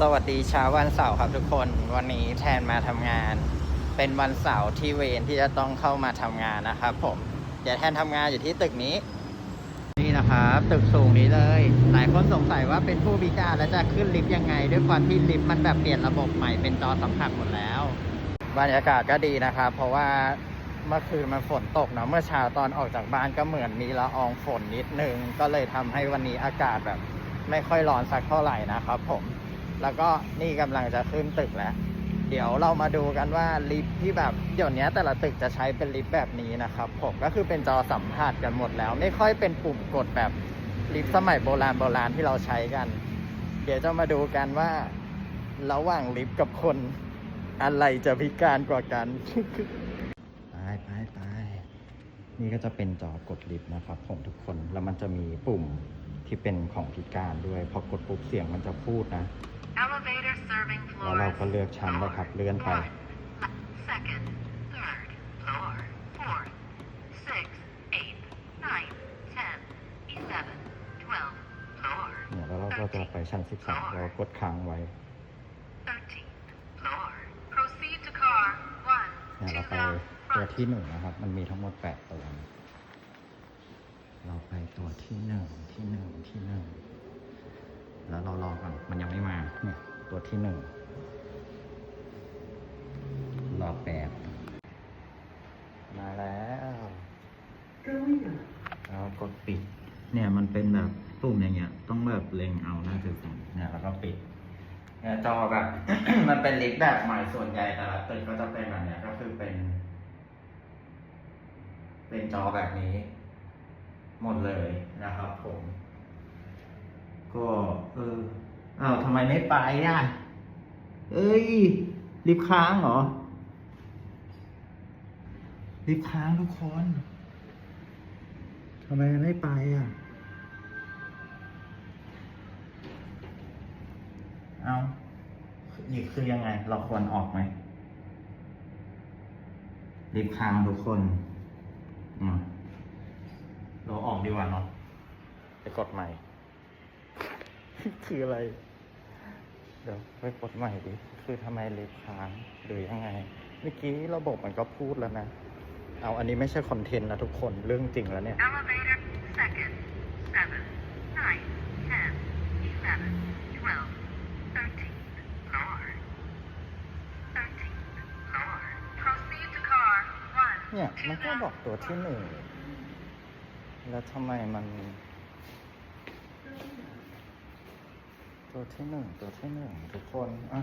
สวัสดีเช้าวันเสาร์ครับทุกคนวันนี้แทนมาทำงาน เป็นวันเสาร์ที่เวรที่จะต้องเข้ามาทำงานนะครับผมเดี๋ยวแทนทำงานอยู่ที่ตึกนี้ นี่นะครับตึกสูงนี้เลย หลายคนสงสัยว่าเป็นผู้พิการแล้วจะขึ้นลิฟต์ยังไง ด้วยความที่ลิฟต์มันแบบเปลี่ยนระบบใหม่เป็นจอสัมผัสหมดแล้ว บรรยากาศก็ดีนะครับ เพราะว่าเมื่อคืนมันฝนตกเนาะเมื่อเช้าตอนออกจากบ้านก็เหมือนมีละอองฝนนิดนึงก็เลยทำให้วันนี้อากาศแบบ ไม่ค่อยร้อนสักเท่าไหร่นะครับผม แล้วก็นี่กำลังจะขึ้นตึกแล้ว เดี๋ยวเรามาดูกันว่าลิฟที่แบบเดี๋ยวนี้แต่ละตึกจะใช้เป็นลิฟต์แบบนี้นะครับ ผมก็คือเป็นจอสัมผัสกันหมดแล้ว ไม่ค่อยเป็นปุ่มกดแบบลิฟต์สมัยโบราณโบราณที่เราใช้กัน เดี๋ยวจะมาดูกันว่า ระหว่างลิฟต์กับคนอะไรจะพิการกว่ากัน ไปไปไปนี่ก็จะเป็นจอกดลิฟต์นะครับผมทุกคน แล้วมันจะมีปุ่มที่เป็นของพิการด้วย พอกดปุ๊บเสียงมันจะพูดนะ แล้วเรา floors. ก็เลือกชั้นนะครับ เลื่อนไป One, second, third, floor, fourth, sixth, eighth, ninth, tenth, eleven, twelve, floor, เนี่ยแล้วเราก็จะไปชั้น 13 เรากดค้างไว้ thirteenth, floor. Proceed to car one, เนี่ย two เราไป down ตัว front. ที่หนึ่งนะครับ มันมีทั้งหมด 8 ตัวนะเราไปตัวที่หนึ่งที่หนึ่งที่หนึ่งแล้วเรารอก่อน มันยังไม่มาเนี่ย ตัวที่หนึ่งรอแปดมาแล้วเรากดปิด เนี่ยมันเป็นแบบปุ่มอย่างเงี้ย ต้องแบบเล็งเอาหน้าจอก่อนเนี่ยแล้วก็ปิดเนี่ยจอแบบ มันเป็นลิฟต์แบบใหม่ส่วนใหญ่แต่ละตึกก็จะเป็นแบบเนี้ยก็คือเป็น เป็นจอแบบนี้ หมดเลยนะครับผม ก็เออ อ้าวทำไมไม่ไปอะ เอ้ยลิฟค้างเหรอลิฟค้างทุกคนทำไมไม่ไปอะ เอาลิฟต์คือยังไง เราควรออกไหมลิฟค้างทุกคนอืมเราออกดีกว่าเนาะไปกดใหม่ คืออะไร เดี๋ยวไปกดใหม่ดิ คือทำไมลิฟต์ค้างหรือยังไง เมื่อกี้ระบบมันก็พูดแล้วนะ เอาอันนี้ไม่ใช่คอนเทนต์นะทุกคน เรื่องจริงแล้วเนี่ย Elevator second, seven, nine, ten, eleven, twelve, thirteen, floor. Thirteen, floor. Proceed to car one, เนี่ย two มันก็ down บอกตัวที่หนึ่งแล้วทำไมมัน ตัวที่หนึ่งตัวที่หนึ่งทุกคนอะ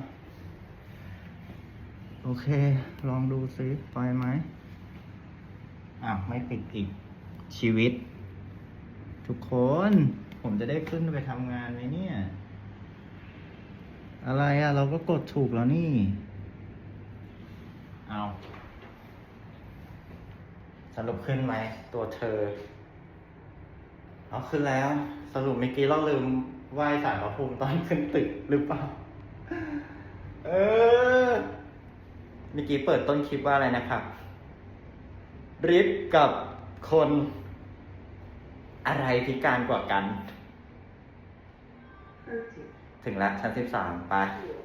โอเค ลองดูซิไปไหมอะไม่ปิดอีกชีวิต ทุกคน ผมจะได้ขึ้นไปทำงานไหมเนี่ย อะไรอะ เราก็กดถูกแล้วนี่ เอาสรุปขึ้นไหมตัวเธอ เอาขึ้นแล้ว สรุปเมื่อกี้เราลืม ไหว้สารพระภูมิตอนขึ้นตึกหรือเปล่า เออ เมื่อกี้เปิดต้นคลิปว่าอะไรนะครับริฟกับคนอะไรพิการกว่ากัน ถึงแล้วชั้นสิบสามไป Floor